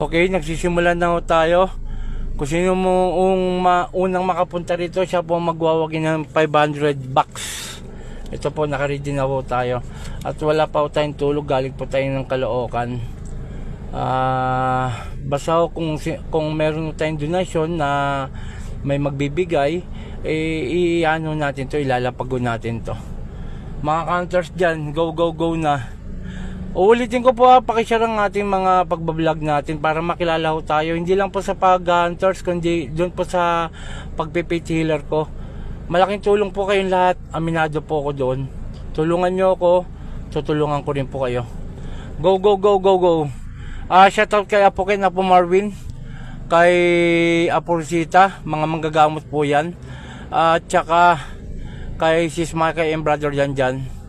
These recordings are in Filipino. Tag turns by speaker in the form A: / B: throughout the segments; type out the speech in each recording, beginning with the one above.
A: Okay, nagsisimula na tayo. Kung sino mo ang unang makapunta rito, siya po magwawagi ng 500 bucks. Ito po, nakaready na po tayo. At wala pa po tayong tulog, galing po tayo ng Caloocan. Ah, basta ho, kung, kung meron tayong donasyon na may magbibigay, eh, i-ano natin to, ilalapag natin to. Mga counters dyan, go, go, go na. Uulitin ko po ha, pakishare ang ating mga pagbablog natin para makilala ho tayo. Hindi lang po sa pag-hunters, kundi doon po sa pagpipit healer ko. Malaking tulong po kayong lahat. Aminado po ako doon. Tulungan nyo ako, tutulungan ko rin po kayo. Go, go, go, go, go. Ah, shoutout kay Apo Ken, Apo Marvin, kay Apo Rosita, mga manggagamot po yan. At saka kay Sis Mike and Brother Jan Jan.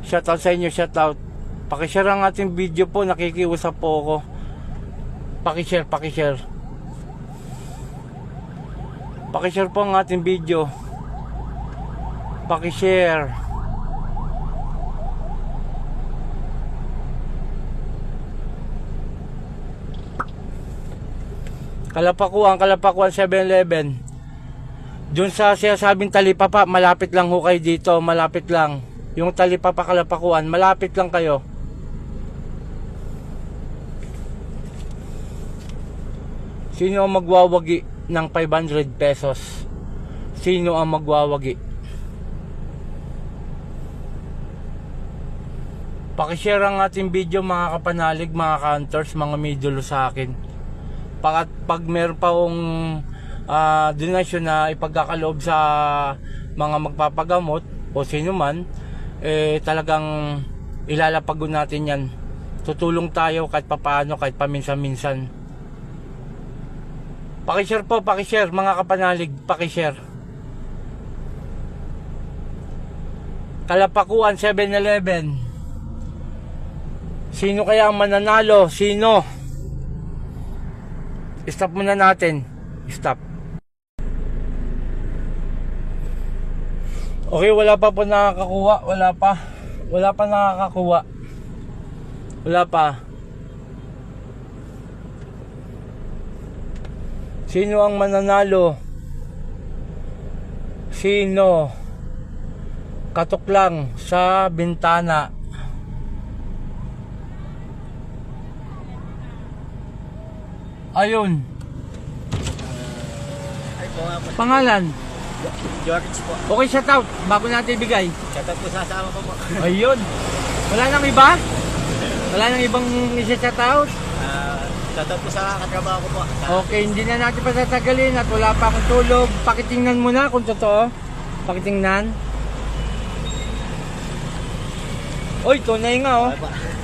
A: Shoutout sa inyo, shoutout. Pakishare ang ating video po, nakikiusap po ako. Pakishare, pakishare. Pakishare po ang ating video. Pakishare. Kalapakuan, Kalapakuan 7-Eleven. Doon sa sinasabing talipapa, malapit lang ho kayo dito, malapit lang. Yung talipapa Kalapakuan, malapit lang kayo. Sino ang magwawagi ng 500 pesos? Sino ang magwawagi? Pakishare ang ating video mga kapanalig, mga counters, mga midolo sa akin. Pag, pag meron pa akong ah, donasyon na ipagkakaloob sa mga magpapagamot o sino man, eh talagang ilalapag natin yan. Tutulong tayo kahit papaano, kahit paminsan-minsan. Pakishare po, pakishare mga kapanalig, pakishare. Kalapakuan 7-Eleven. Sino kaya ang mananalo? Sino? Stop muna natin. Stop. Okay, wala pa po nakakakuha. Wala pa. Wala pa nakakakuha. Wala pa. Sino ang mananalo? Sino? Katok lang sa bintana. Ayun. Pangalan.
B: George po.
A: Okay, shout out. Bago natin ibigay.
B: Shoutout po sa asawa ko po.
A: Ayun. Wala nang iba? Wala nang ibang isa-shout out?
B: Ah, shoutout po sa katrabaho ko po. Sa,
A: Okay, hindi na natin patatagalin at wala pa akong tulog. Pakitingnan mo na kung totoo. Pakitingnan. Oy, tunay nga oh.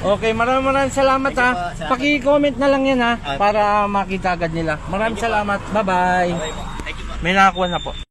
A: Okay, maraming maraming salamat
B: Thank
A: ha.
B: po, salamat.
A: Paki-comment na lang yan ha
B: Ah.
A: para makita agad nila. Maraming salamat. Bye-bye. May nakakuha na po.